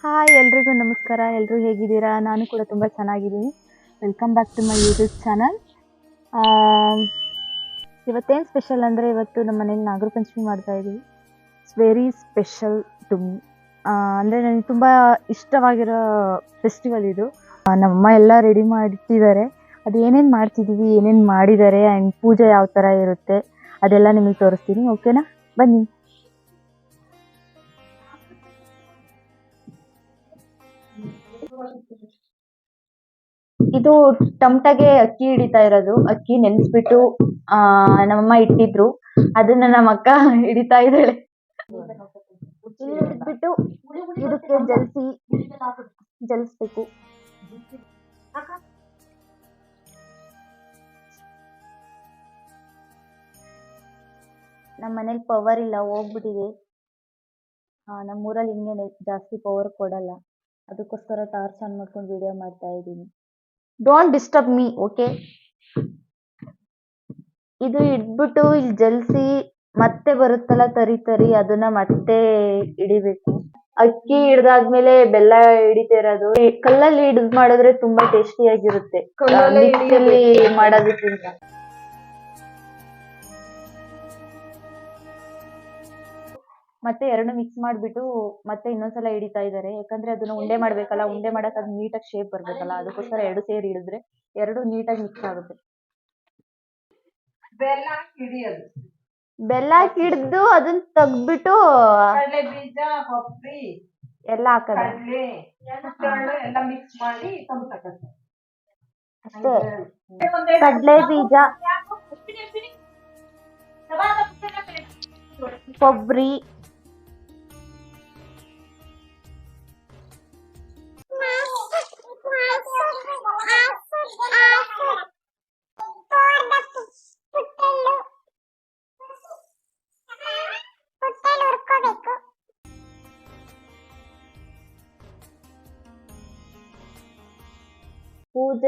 Hi ಎಲ್ರಿಗೂ ನಮಸ್ಕಾರ. ಎಲ್ಲರೂ ಹೇಗಿದ್ದೀರಾ? ನಾನು ಕೂಡ ತುಂಬ ಚೆನ್ನಾಗಿದ್ದೀನಿ. Welcome back to my YouTube channel ಇವತ್ತೇನು ಸ್ಪೆಷಲ್ ಅಂದರೆ ಇವತ್ತು ನಮ್ಮ ಮನೇಲಿ ನಾಗರ ಪಂಚಮಿ ಮಾಡ್ತಾ ಇದ್ದೀವಿ. ಇಟ್ಸ್ ವೆರಿ ಸ್ಪೆಷಲ್ ಟು ಅಂದರೆ ನನಗೆ ತುಂಬ ಇಷ್ಟವಾಗಿರೋ ಫೆಸ್ಟಿವಲ್ ಇದು. ನಮ್ಮಮ್ಮ ಎಲ್ಲ ರೆಡಿ ಮಾಡಿಟ್ಟಿದ್ದಾರೆ ಅದು ಏನೇನು ಮಾಡ್ತಿದ್ದೀವಿ, ಏನೇನು ಮಾಡಿದ್ದಾರೆ ಆ್ಯಂಡ್ ಪೂಜೆ ಯಾವ ಥರ ಇರುತ್ತೆ, ಅದೆಲ್ಲ ನಿಮಗೆ ತೋರಿಸ್ತೀನಿ ಓಕೆನಾ ಬನ್ನಿ. ಇದು ಟಮಟಗೆ ಅಕ್ಕಿ ಹಿಡಿತಾ ಇರೋದು. ಅಕ್ಕಿ ನೆನೆಸ್ಬಿಟ್ಟು ನಮ್ಮಮ್ಮ ಇಟ್ಟಿದ್ರು. ಅದನ್ನ ನಮ್ಮ ಅಕ್ಕ ಹಿಡಿತಾ ಇದ್ದಾಳೆ. ಹಿಡಿದ್ಬಿಟ್ಟು ಇದಕ್ಕೆ ಜಲ್ಸಿ, ಜಲ್ಸ್ಬೇಕು. ನಮ್ಮ ಮನೇಲಿ ಪವರ್ ಇಲ್ಲ, ಹೋಗ್ಬಿಟ್ಟಿದೆ. ನಮ್ಮೂರಲ್ಲಿ ಹಿಂಗೇನೆ ಜಾಸ್ತಿ ಪವರ್ ಕೊಡಲ್ಲ. ಅದಕ್ಕೋಸ್ಕರ ಟಾರ್ಚ್ ಆನ್ ಮಾಡ್ಕೊಂಡು ವಿಡಿಯೋ ಮಾಡ್ತಾ ಇದ್ದೀನಿ. ಡೋಂಟ್ ಡಿಸ್ಟರ್ಬ್ ಮೀ ಓಕೆ ಇದು ಇಟ್ಬಿಟ್ಟು ಇಲ್ಲಿ ಜಲ್ಸಿ ಮತ್ತೆ ಬರುತ್ತಲ್ಲ ತರಿ ತರಿ ಅದನ್ನ ಮತ್ತೆ ಹಿಡಿಬೇಕು ಅಕ್ಕಿ ಹಿಡ್ದಾದ್ಮೇಲೆ ಬೆಲ್ಲ ಹಿಡಿತಾ ಇರೋದು. ಕಲ್ಲಲ್ಲಿ ಹಿಡಿದ್ ಮಾಡಿದ್ರೆ ತುಂಬಾ ಟೇಸ್ಟಿ ಆಗಿರುತ್ತೆ. ಮಾಡೋದಕ್ಕಿಂತ. ಮತ್ತೆ ಎರಡು ಮಿಕ್ಸ್ ಮಾಡ್ಬಿಟ್ಟು ಮತ್ತೆ ಇನ್ನೊಂದ್ಸಲ ಹಿಡಿತಾ ಇದ್ದಾರೆ. ಯಾಕಂದ್ರೆ ಅದನ್ನ ಉಂಡೆ ಮಾಡ್ಬೇಕಲ್ಲ ಉಂಡೆ ಮಾಡಕ್ ಅದು ನೀಟಾಗಿ ಶೇಪ್ ಬರ್ಬೇಕಲ್ಲ ಅದಕ್ಕೋಸ್ಕರ ಎರಡು ಸೇರಿ ಹಿಡಿದ್ರೆ ಎರಡು ನೀಟಾಗಿ ಮಿಕ್ಸ್ ಆಗುತ್ತೆ. ಬೆಲ್ಲ ಹಿಡಿಯೋದು. ಬೆಲ್ಲ ಹಿಡ್ದು ಅದನ್ನ ತೆಗ್ದ್ಬಿಟ್ಟು ಕಡಲೆ ಬೀಜ ಕೊಬ್ಬರಿ ಎಲ್ಲ ಹಾಕೋದು. ಕಡಲೆ ಪುಟ್ಟೆಳ್ಳು ಎಲ್ಲ ಮಿಕ್ಸ್ ಮಾಡಿ ತಂದ್ತಕ್ಕಂಥ ಅಷ್ಟೇ. ಕಡ್ಲೆ ಬೀಜ. ಕೊಬ್ಬರಿ.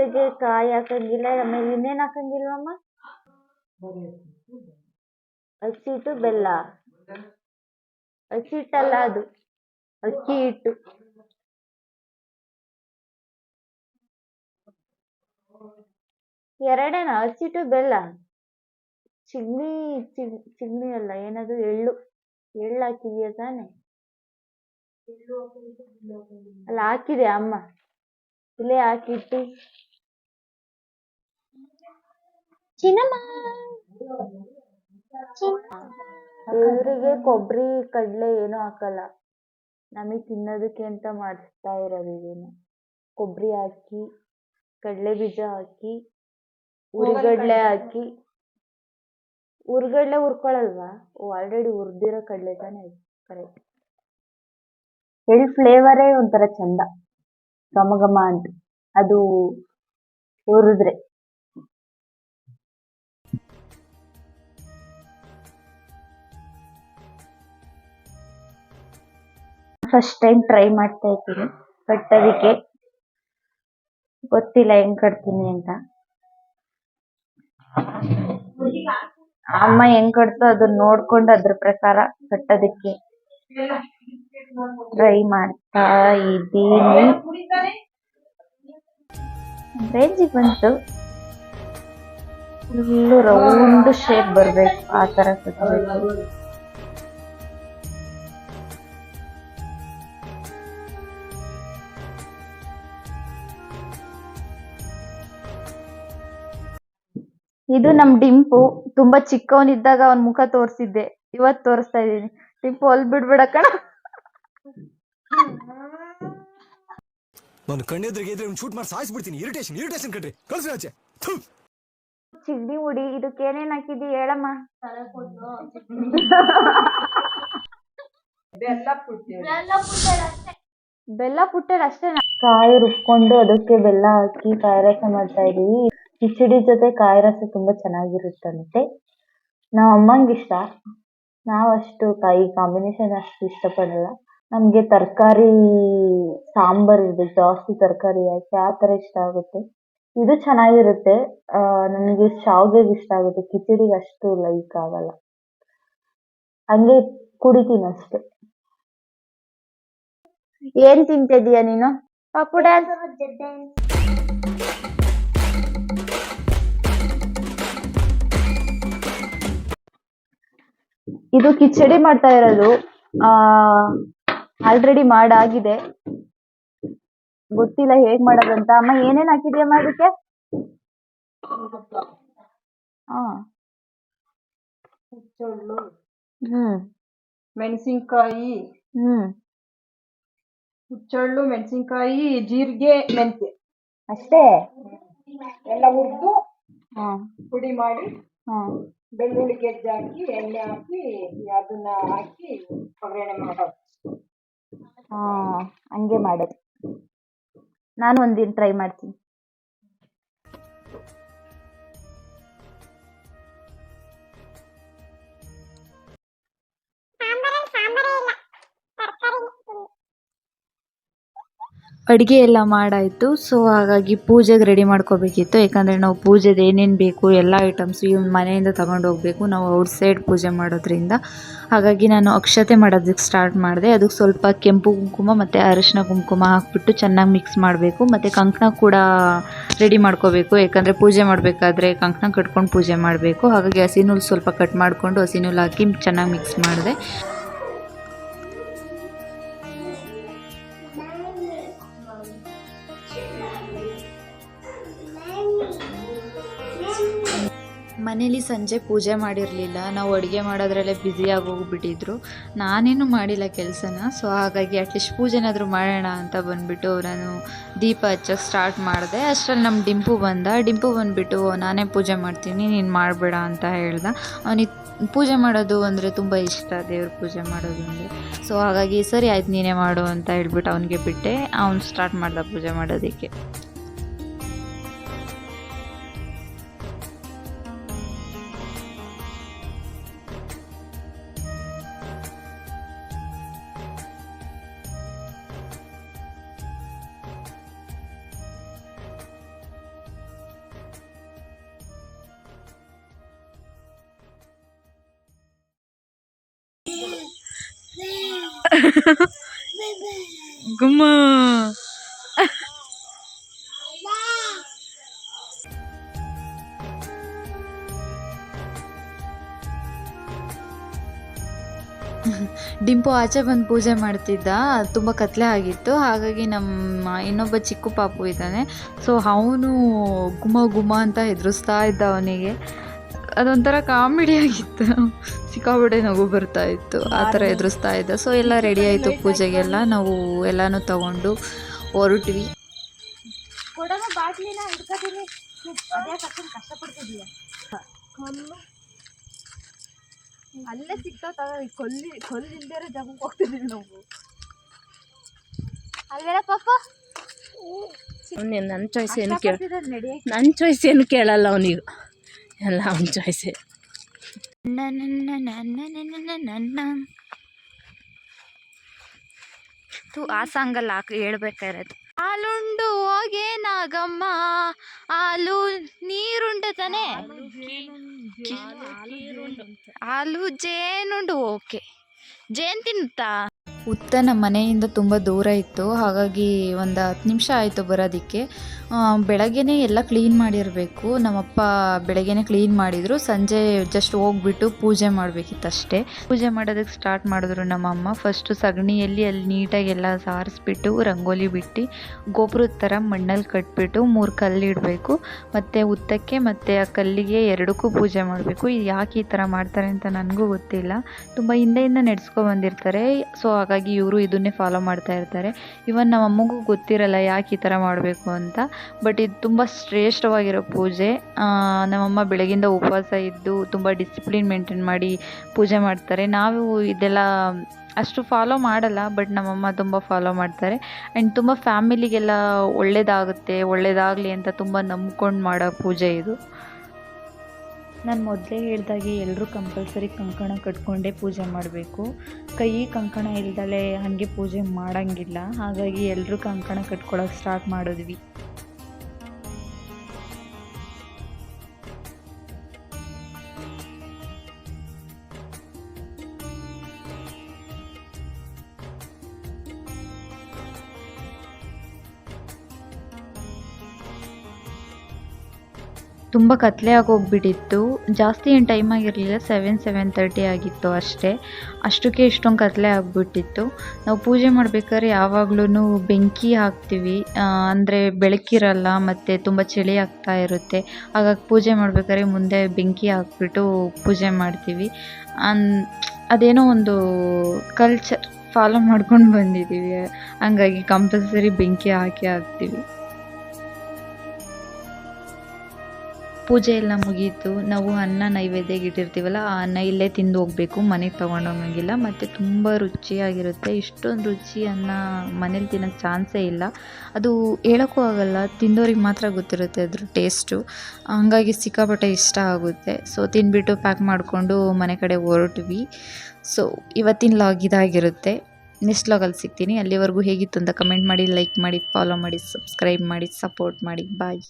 ಪೂಜೆಗೆ ಕಾಯಿ ಹಾಕಂಗಿಲ್ಲ ಆಮೇಲೆ ಇನ್ನೇನ್ ಹಾಕಂಗಿಲ್ವಮ್ಮ ಹಿಟ್ಟು ಬೆಲ್ಲ. ಅಕ್ಕಿ ಹಿಟ್ಟಲ್ಲ ಅದು. ಅಕ್ಕಿ ಹಿಟ್ಟು ಎರಡೇನಾ? ಹಿಟ್ಟು ಬೆಲ್ಲ. ಚಿಗ್ನಿ, ಚಿಗ್, ಚಿಗ್ನಿ ಅಲ್ಲ ಏನದು ಎಳ್ಳು. ಎಳ್ಳು ಹಾಕಿದ್ಯಾ ತಾನೆ? ಅಲ್ಲ, ಹಾಕಿದೆ ಅಮ್ಮ. ಇಲ್ಲೇ ಹಾಕಿಟ್ಟು. ಚಿನ್ನಮ್ಮ ಇವ್ರಿಗೆ ಕೊಬ್ಬರಿ ಕಡ್ಲೆ ಏನು ಹಾಕಲ್ಲ. ನಮಗೆ ತಿನ್ನೋದಕ್ಕೆ ಅಂತ ಮಾಡಿಸ್ತಾ ಇರೋದು ಇದನ್ನ ಕೊಬ್ಬರಿ ಹಾಕಿ ಕಡ್ಲೆ ಬೀಜ ಹಾಕಿ ಉರಿಗಡ್ಲೆ ಹಾಕಿ. ಹುರ್ಗಡ್ಲೆ ಹುರ್ಕೊಳಲ್ವಾ ಓ ಆಲ್ರೆಡಿ ಹುರ್ದಿರೋ ಕಡ್ಲೆ ತಾನೇ ಕರೆಕ್ಟ್ ಎಳ್ ಫ್ಲೇವರೇ ಒಂಥರ ಚಂದ. ಘಮ ಘಮ ಅಂತ. ಅದು ಹುರಿದ್ರೆ. ಫಸ್ಟ್ ಟೈಮ್ ಟ್ರೈ ಮಾಡ್ತಾ ಇದ್ದೀನಿ. ಬಟ್ ಅದಕ್ಕೆ ಗೊತ್ತಿಲ್ಲ ಹೆಂಗ್ ಕಟ್ತೀನಿ ಅಂತ. ಅಮ್ಮ ಹೆಂಗ್ ಕಟ್ತೋ ಅದನ್ನ ನೋಡ್ಕೊಂಡು ಅದ್ರ ಪ್ರಕಾರ ಕಟ್ಟೋದಿಕ್ಕೆ ಟ್ರೈ ಮಾಡ್ತಾ ಇದ್ದೀನಿ. ರೇಂಜಿಗೆ ಬಂತು. ಫುಲ್ಲು ರೌಂಡ್ ಶೇಪ್ ಬರ್ಬೇಕು, ಆ ತರ ಕಟ್ಟಬೇಕು ಇದು ನಮ್ ಡಿಂಪು. ತುಂಬಾ ಚಿಕ್ಕವನಿದ್ದಾಗ ಅವನ್ ಮುಖ ತೋರ್ಸಿದ್ದೆ. ಇವತ್ ತೋರಿಸ್ತಾ ಇದೀನಿ ಡಿಂಪು ಹೊಲ್ ಬಿಡ್ಬೇಡ ಕಣ. ನಾನು ಕಣ್ಣೆದ್ರಿಗೆ ಇದ್ರೆ ಶೂಟ್ ಮಾಡಿ ಸಾಯಿಸ್ಬಿಡ್ತೀನಿ. ಇರಿಟೇಷನ್ ಇರಿಟೇಷನ್ ಕಟ್ರಿ ಕಳ್ಸಿ ಆಚೆ. ಚಿಗ್ಡಿ ಮುಡಿ ಇದಕ್ಕೆ ಏನೇನ್ ಹಾಕಿದಿ ಹೇಳಮ್ಮ? ಬೆಲ್ಲ ಪುಟ್ಟರ್ ಅಷ್ಟೇ ಕಾಯಿ ರುಬ್ಕೊಂಡು ಅದಕ್ಕೆ ಬೆಲ್ಲ ಹಾಕಿ ಕಾಯಿ ರಸ ಮಾಡ್ತಾ ಇದೀವಿ. ಕಿಚಡಿ ಜೊತೆ ಕಾಯಿ ರಸ ತುಂಬಾ ಚೆನ್ನಾಗಿರುತ್ತಂತೆ. ನಾವ್ ಅಮ್ಮಂಗ್ ಇಷ್ಟ. ನಾವ್ ಅಷ್ಟು ಕಾಯಿ ಕಾಂಬಿನೇಷನ್ ಅಷ್ಟು ಇಷ್ಟಪಡಲ್ಲ. ನಮ್ಗೆ ತರಕಾರಿ, ಸಾಂಬಾರ್ ಇದೆ ಜಾಸ್ತಿ ತರಕಾರಿ ಹಾಕಿ ಆ ತರ ಇಷ್ಟ ಆಗುತ್ತೆ. ಇದು ಚೆನ್ನಾಗಿರುತ್ತೆ. ಆ, ನಮ್ಗೆ ಇಷ್ಟ ಆಗುತ್ತೆ. ಕಿಚಡಿಗೆ ಅಷ್ಟು ಲೈಕ್ ಆಗಲ್ಲ. ಹಂಗೆ ಕುಡಿತೀನಿ ಅಷ್ಟೇ. ಏನ್ ತಿಂತಿದೀಯ ನೀನು? ಪಾಪು ಡ್ಯಾನ್ಸ್ ಇದು ಕಿಚಡಿ ಮಾಡ್ತಾ ಇರೋದು ಆ ಆಲ್ರೆಡಿ ಮಾಡಾಗಿದೆ. ಗೊತ್ತಿಲ್ಲ ಹೇಗ್ ಮಾಡೋದಂತ. ಅಮ್ಮ ಏನೇನ್ ಹಾಕಿದ್ಯಮ್ಮ ಅದಕ್ಕೆ ಹಾ ಹುಚ್ಚೊಳ್ಳು. ಹ್ಮ್. ಮೆಣಸಿನ್ಕಾಯಿ. ಹ್ಮ್. ಹುಚ್ಚೊಳ್ಳು ಮೆಣಸಿನ್ಕಾಯಿ ಜೀರಿಗೆ ಮೆಂತ್ಯ. ಅಷ್ಟೇ? ಎಲ್ಲ ಹುರಿದು ಹಾ ಪುಡಿ ಮಾಡಿ ಹಾ ಬೆಳ್ಳುಳ್ಳಿ ಗೆಜ್ಜೆ ಹಾಕಿ, ಎಣ್ಣೆ ಹಾಕಿ, ಅದನ್ನ ಹಾಕಿ ಒಗ್ಗರಣೆ ಮಾಡೋದು. ಹಾ, ಹಂಗೆ ಮಾಡೋದು. ನಾನು ಒಂದಿನ ಟ್ರೈ ಮಾಡ್ತೀನಿ. ಅಡುಗೆ ಎಲ್ಲ ಮಾಡಾಯಿತು. ಸೊ ಹಾಗಾಗಿ ಪೂಜೆಗೆ ರೆಡಿ ಮಾಡ್ಕೋಬೇಕಿತ್ತು. ಯಾಕಂದರೆ ನಾವು ಪೂಜೆದು ಏನೇನು ಬೇಕು, ಎಲ್ಲ ಐಟಮ್ಸ್ ಇವ್ನ ಮನೆಯಿಂದ ತಗೊಂಡು ಹೋಗಬೇಕು. ನಾವು ಔಟ್ ಸೈಡ್ ಪೂಜೆ ಮಾಡೋದ್ರಿಂದ. ಹಾಗಾಗಿ ನಾನು ಅಕ್ಷತೆ ಮಾಡೋದಕ್ಕೆ ಸ್ಟಾರ್ಟ್ ಮಾಡಿದೆ. ಅದಕ್ಕೆ ಸ್ವಲ್ಪ ಕೆಂಪು ಕುಂಕುಮ ಮತ್ತು ಅರಿಶಿನ ಕುಂಕುಮ ಹಾಕ್ಬಿಟ್ಟು ಚೆನ್ನಾಗಿ ಮಿಕ್ಸ್ ಮಾಡಬೇಕು. ಮತ್ತು ಕಂಕಣ ಕೂಡ ರೆಡಿ ಮಾಡ್ಕೋಬೇಕು. ಯಾಕಂದರೆ ಪೂಜೆ ಮಾಡಬೇಕಾದ್ರೆ ಕಂಕಣ ಕಟ್ಕೊಂಡು ಪೂಜೆ ಮಾಡಬೇಕು. ಹಾಗಾಗಿ ಹಸಿನೂಲು ಸ್ವಲ್ಪ ಕಟ್ ಮಾಡಿಕೊಂಡು ಹಸಿ ನೂಲು ಹಾಕಿ ಚೆನ್ನಾಗಿ ಮಿಕ್ಸ್ ಮಾಡಿದೆ. ಮನೇಲಿ ಸಂಜೆ ಪೂಜೆ ಮಾಡಿರಲಿಲ್ಲ. ನಾವು ಅಡುಗೆ ಮಾಡೋದ್ರಲ್ಲೇ ಬ್ಯುಸಿಯಾಗಿ ಹೋಗ್ಬಿಟ್ಟಿದ್ರು ನಾನೇನು ಮಾಡಿಲ್ಲ ಕೆಲಸನ. ಸೊ ಹಾಗಾಗಿ ಅಟ್ಲೀಸ್ಟ್ ಪೂಜೆನಾದರೂ ಮಾಡೋಣ ಅಂತ ಬಂದುಬಿಟ್ಟು ನಾನು ದೀಪ ಹಚ್ಚೋಕ್ಕೆ ಸ್ಟಾರ್ಟ್ ಮಾಡಿದೆ. ಅಷ್ಟರಲ್ಲಿ ನಮ್ಮ ಡಿಂಪು ಬಂದ. ಡಿಂಪು ಬಂದುಬಿಟ್ಟು ನಾನೇ ಪೂಜೆ ಮಾಡ್ತೀನಿ. ನೀನು ಮಾಡಬೇಡ ಅಂತ ಹೇಳ್ದ. ಅವನಿಗೆ ಪೂಜೆ ಮಾಡೋದು ಅಂದರೆ ತುಂಬ ಇಷ್ಟ. ದೇವ್ರ ಪೂಜೆ ಮಾಡೋದು ಅಂದರೆ. ಸೊ ಹಾಗಾಗಿ ಸರಿ ಆಯ್ತು, ನೀನೇ ಮಾಡು ಅಂತ ಹೇಳ್ಬಿಟ್ಟು ಅವನಿಗೆ ಬಿಟ್ಟೆ. ಅವ್ನು ಸ್ಟಾರ್ಟ್ ಮಾಡ್ದ ಪೂಜೆ ಮಾಡೋದಕ್ಕೆ. ಗುಮ್ಮ. ಡಿಂಪು ಆಚೆ ಬಂದು ಪೂಜೆ ಮಾಡ್ತಿದ್ದ ತುಂಬ ಕತ್ಲೆ ಆಗಿತ್ತು. ಹಾಗಾಗಿ ನಮ್ಮ ಇನ್ನೊಬ್ಬ ಚಿಕ್ಕ ಪಾಪು ಇದ್ದಾನೆ. ಸೊ ಅವನು ಗುಮ ಗುಮ ಅಂತ ಹೆದರಿಸ್ತಾ ಇದ್ದ ಅವನಿಗೆ. ಅದೊಂಥರ ಕಾಮಿಡಿ ಆಗಿತ್ತು. ಸಿಕ್ಕಾಬಿಡೆ ನಗು ಬರ್ತಾ ಇತ್ತು ಆ ಥರ ಎದುರಿಸ್ತಾ ಇದ್ದ. ಸೊ ಎಲ್ಲ ರೆಡಿ ಆಯಿತು ಪೂಜೆಗೆಲ್ಲ. ನಾವು ಎಲ್ಲನೂ ತಗೊಂಡು ಹೊರಟ್ವಿ. ಅಲ್ಲೇ ಸಿಗ್ತಾವ ಕೊಲ್ಲಿ ಕೊಲ್ಲಿಲ್ದೇ ಜಗಕ್ಕೆ ಹೋಗ್ತಿದ್ದೀವಿ ಹೋಗ್ತಿದೀವಿ ನಾವು. ಅಲ್ವೇನ ಪಾಪ? ನನ್ನ ಚಾಯ್ಸ್ ಏನು ಕೇಳ ನನ್ನ ಚಾಯ್ಸ್ ಏನು ಕೇಳಲ್ಲ ಅವನಿಗೆ ಎಲ್ಲ ಅವನ ಚಾಯ್ಸೇ ತು ಆ ಸಾಂಗಲ್ಲಿ ಹಾಕಿ, ಹೇಳ್ಬೇಕಾಗಿರೋದು. ಹಾಲುಂಡು ಹೋಗೇ ನಾಗಮ್ಮ, ಹಾಲು ನೀರುಂಡ ತಾನೆ ಹಾಲು ಜೇನುಂಡು ಓಕೆ ಜೇನು ತಿನ್ನುತ್ತಾ? ಉತ್ತ ನಮ್ಮ ಮನೆಯಿಂದ ತುಂಬ ದೂರ ಇತ್ತು, ಹಾಗಾಗಿ ಒಂದು ಹತ್ತು ನಿಮಿಷ ಆಯಿತು ಬರೋದಕ್ಕೆ. ಬೆಳಗ್ಗೆನೇ ಎಲ್ಲ ಕ್ಲೀನ್ ಮಾಡಿರಬೇಕು. ನಮ್ಮಪ್ಪ ಬೆಳಗ್ಗೆನೇ ಕ್ಲೀನ್ ಮಾಡಿದರು. ಸಂಜೆ ಜಸ್ಟ್ ಹೋಗ್ಬಿಟ್ಟು ಪೂಜೆ ಮಾಡಬೇಕಿತ್ತಷ್ಟೇ. ಪೂಜೆ ಮಾಡೋದಕ್ಕೆ ಸ್ಟಾರ್ಟ್ ಮಾಡಿದ್ರು ನಮ್ಮಮ್ಮ ಫಸ್ಟು ಸಗಣಿಯಲ್ಲಿ ಅಲ್ಲಿ ನೀಟಾಗಿ ಎಲ್ಲ ಸಾರಿಸ್ಬಿಟ್ಟು, ರಂಗೋಲಿ ಬಿಟ್ಟು, ಗೋಪುರದ ಥರ ಮಣ್ಣಲ್ಲಿ ಕಟ್ಬಿಟ್ಟು ಮೂರು ಕಲ್ಲಿಡಬೇಕು ಮತ್ತು ಉತ್ತಕ್ಕೆ ಮತ್ತು ಆ ಕಲ್ಲಿಗೆ ಎರಡಕ್ಕೂ ಪೂಜೆ ಮಾಡಬೇಕು. ಇದು ಯಾಕೆ ಈ ಥರ ಮಾಡ್ತಾರೆ ಅಂತ ನನಗೂ ಗೊತ್ತಿಲ್ಲ. ತುಂಬ ಹಿಂದೆಯಿಂದ ನಡೆಸ್ಕೊ ಬಂದಿರ್ತಾರೆ. ಸೊ ಹಾಗಾಗಿ ಇವರು ಇದನ್ನೇ ಫಾಲೋ ಮಾಡ್ತಾ ಇರ್ತಾರೆ. ಇವನ್ ನಮ್ಮ ಅಮ್ಮಗೂ ಗೊತ್ತಿರಲ್ಲ ಯಾಕೆ ಈ ಥರ ಮಾಡಬೇಕು ಅಂತ. ಬಟ್ ಇದು ತುಂಬ ಶ್ರೇಷ್ಠವಾಗಿರೋ ಪೂಜೆ. ನಮ್ಮಮ್ಮ ಬೆಳಗಿಂದ ಉಪವಾಸ ಇದ್ದು ತುಂಬ ಡಿಸಿಪ್ಲಿನ್ ಮೇಂಟೈನ್ ಮಾಡಿ ಪೂಜೆ ಮಾಡ್ತಾರೆ. ನಾವು ಇದೆಲ್ಲ ಅಷ್ಟು ಫಾಲೋ ಮಾಡಲ್ಲ, ಬಟ್ ನಮ್ಮಮ್ಮ ತುಂಬ ಫಾಲೋ ಮಾಡ್ತಾರೆ. ಆ್ಯಂಡ್ ತುಂಬ ಫ್ಯಾಮಿಲಿಗೆಲ್ಲ ಒಳ್ಳೆಯದಾಗುತ್ತೆ ಒಳ್ಳೆಯದಾಗಲಿ ಅಂತ ತುಂಬ ನಂಬ್ಕೊಂಡು ಮಾಡೋ ಪೂಜೆ ಇದು. ನಾನು ಮೊದಲೇ ಹೇಳ್ದಾಗೆ ಎಲ್ಲರೂ ಕಂಪಲ್ಸರಿ ಕಂಕಣ ಕಟ್ಕೊಂಡೇ ಪೂಜೆ ಮಾಡಬೇಕು. ಕೈ ಕಂಕಣ ಇಲ್ದಲೇ ಹಾಗೆ ಪೂಜೆ ಮಾಡೋಂಗಿಲ್ಲ. ಹಾಗಾಗಿ ಎಲ್ಲರೂ ಕಂಕಣ ಕಟ್ಕೊಳಕ್ಕೆ ಸ್ಟಾರ್ಟ್ ಮಾಡಿದ್ವಿ. ತುಂಬ ಕತ್ಲೆ ಆಗೋಗ್ಬಿಟ್ಟಿತ್ತು. ಜಾಸ್ತಿ ಏನು ಟೈಮ್ ಆಗಿರಲಿಲ್ಲ ಸೆವೆನ್ ಸೆವೆನ್ ತರ್ಟಿ ಆಗಿತ್ತು ಅಷ್ಟೇ. ಅಷ್ಟಕ್ಕೆ ಇಷ್ಟೊಂದು ಕತ್ತಲೆ ಆಗಿಬಿಟ್ಟಿತ್ತು. ನಾವು ಪೂಜೆ ಮಾಡ್ಬೇಕಾದ್ರೆ ಯಾವಾಗ್ಲೂ ಬೆಂಕಿ ಹಾಕ್ತೀವಿ. ಅಂದರೆ ಬೆಳಕಿರಲ್ಲ, ಮತ್ತು ತುಂಬ ಚಳಿ ಆಗ್ತಾ ಇರುತ್ತೆ. ಹಾಗಾಗಿ ಪೂಜೆ ಮಾಡ್ಬೇಕಾದ್ರೆ ಮುಂದೆ ಬೆಂಕಿ ಹಾಕ್ಬಿಟ್ಟು ಪೂಜೆ ಮಾಡ್ತೀವಿ. ಅನ್, ಅದೇನೋ ಒಂದು ಕಲ್ಚರ್ ಫಾಲೋ ಮಾಡ್ಕೊಂಡು ಬಂದಿದ್ದೀವಿ. ಹಂಗಾಗಿ ಕಂಪಲ್ಸರಿ ಬೆಂಕಿ ಹಾಕಿ ಹಾಕ್ತೀವಿ. ಪೂಜೆ ಎಲ್ಲ ಮುಗೀತು. ನಾವು ಅನ್ನ ನೈವೇದ್ಯಕ್ಕೆ ಇಟ್ಟಿರ್ತೀವಲ್ಲ, ಆ ಅನ್ನ ಇಲ್ಲೇ ತಿಂದು ಹೋಗಬೇಕು, ಮನೆಗೆ ತೊಗೊಂಡೋಗಂಗಿಲ್ಲ. ಮತ್ತು ತುಂಬ ರುಚಿಯಾಗಿರುತ್ತೆ. ಇಷ್ಟೊಂದು ರುಚಿ ಅನ್ನ ಮನೇಲಿ ತಿನ್ನೋಕ್ಕೆ ಚಾನ್ಸೇ ಇಲ್ಲ. ಅದು ಹೇಳೋಕ್ಕೂ ಆಗಲ್ಲ, ತಿಂದೋರಿಗೆ ಮಾತ್ರ ಗೊತ್ತಿರುತ್ತೆ ಅದ್ರ ಟೇಸ್ಟು. ಹಂಗಾಗಿ ಸಿಕ್ಕಾಪಟ್ಟೆ ಇಷ್ಟ ಆಗುತ್ತೆ. ಸೊ ತಿನ್ಬಿಟ್ಟು ಪ್ಯಾಕ್ ಮಾಡಿಕೊಂಡು ಮನೆ ಕಡೆ ಹೊರಟ್ವಿ. ಸೊ ಇವತ್ತಿನ ಲಾಗ್ ಇದಾಗಿರುತ್ತೆ. ನೆಕ್ಸ್ಟ್ ಲಾಗಲ್ಲಿ ಸಿಗ್ತೀನಿ. ಅಲ್ಲಿವರೆಗೂ ಹೇಗಿತ್ತು ಅಂತ ಕಮೆಂಟ್ ಮಾಡಿ, ಲೈಕ್ ಮಾಡಿ, ಫಾಲೋ ಮಾಡಿ, ಸಬ್ಸ್ಕ್ರೈಬ್ ಮಾಡಿ, ಸಪೋರ್ಟ್ ಮಾಡಿ. ಬಾಯ್.